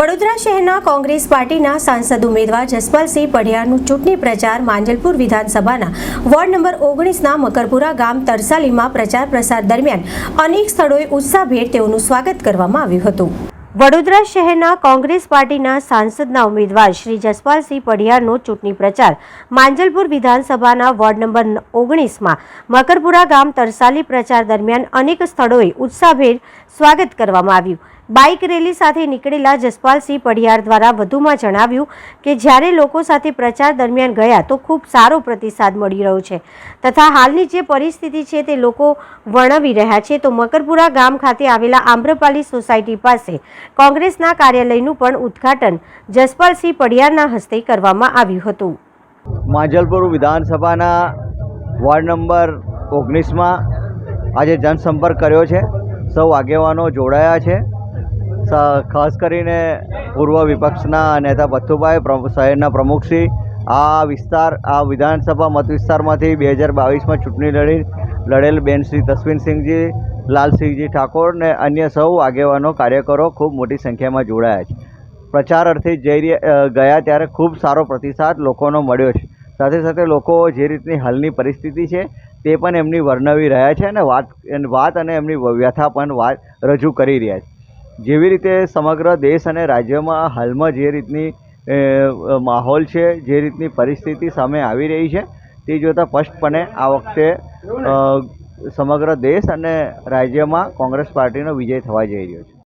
વડોદરા શહેરના કોંગ્રેસ પાર્ટીના સાંસદ ઉમેદવાર જસપાલસિંહ પઢિયારનું ચૂંટણી પ્રચાર માંજલપુર વિધાનસભાના વોર્ડ નંબર ઓગણીસના મકરપુરા ગામ તરસાલીમાં પ્રચાર પ્રસાર દરમિયાન અનેક સ્થળોએ ઉત્સાહભેર તેઓનું સ્વાગત કરવામાં આવ્યું હતું. વડોદરા શહેરના કોંગ્રેસ પાર્ટીના સાંસદના ઉમેદવાર શ્રી જસપાલસિંહ પઢિયારનો ચૂંટણી પ્રચાર માંજલપુર વિધાનસભાના વોર્ડ નંબર ઓગણીસમાં મકરપુરા ગામ તરસાલી પ્રચાર દરમિયાન અનેક સ્થળોએ ઉત્સાહભેર સ્વાગત કરવામાં આવ્યું. બાઇક રેલી સાથે નીકળેલા જસપાલસિંહ પઢિયાર દ્વારા વધુમાં જણાવ્યું કે જ્યારે લોકો સાથે પ્રચાર દરમિયાન ગયા તો ખૂબ સારો પ્રતિસાદ મળી રહ્યો છે. તથા હાલની જે પરિસ્થિતિ છે તે લોકો વર્ણવી રહ્યા છે. તો મકરપુરા ગામ ખાતે આવેલા આમ્રપાલી સોસાયટી પાસે કોંગ્રેસના કાર્યાલયનું પણ ઉદ્ઘાટન જસપાલસિંહ પઢિયારના હસ્તે કરવામાં આવ્યું હતું. માંજલપુર વિધાનસભાના વોર્ડ નંબર ઓગણીસમાં આજે જનસંપર્ક કર્યો છે. સૌ આગેવાનો જોડાયા છે. ખાસ કરીને પૂર્વ વિપક્ષના નેતા ભથ્થુભાઈ શહેરના પ્રમુખશ્રી, આ વિસ્તાર, આ વિધાનસભા મત વિસ્તારમાંથી બે હજાર બાવીસમાં ચૂંટણી લડી, લડેલ બેન શ્રી તસ્વીનસિંહજી લાલસિંહજી ઠાકોર ને અન્ય સૌ આગેવાનો, કાર્યકરો ખૂબ મોટી સંખ્યામાં જોડાયા છે. પ્રચાર અર્થે જઈ ગયા ત્યારે ખૂબ સારો પ્રતિસાદ લોકોનો મળ્યો છે. સાથે સાથે લોકો જે રીતની હાલની પરિસ્થિતિ છે તે પણ એમની વર્ણવી રહ્યા છે અને વાત વાત અને એમની વ્યથા પણ વાત રજૂ કરી રહ્યા છે. જેવી રીતે સમગ્ર દેશ અને રાજ્યમાં હાલમાં જે રીતની માહોલ છે, જે રીતની પરિસ્થિતિ સામે આવી રહી છે, તે જોતાં સ્પષ્ટપણે આ વખતે સમગ્ર દેશ અને રાજ્યમાં કોંગ્રેસ પાર્ટીનો વિજય થવા જઈ રહ્યો છે.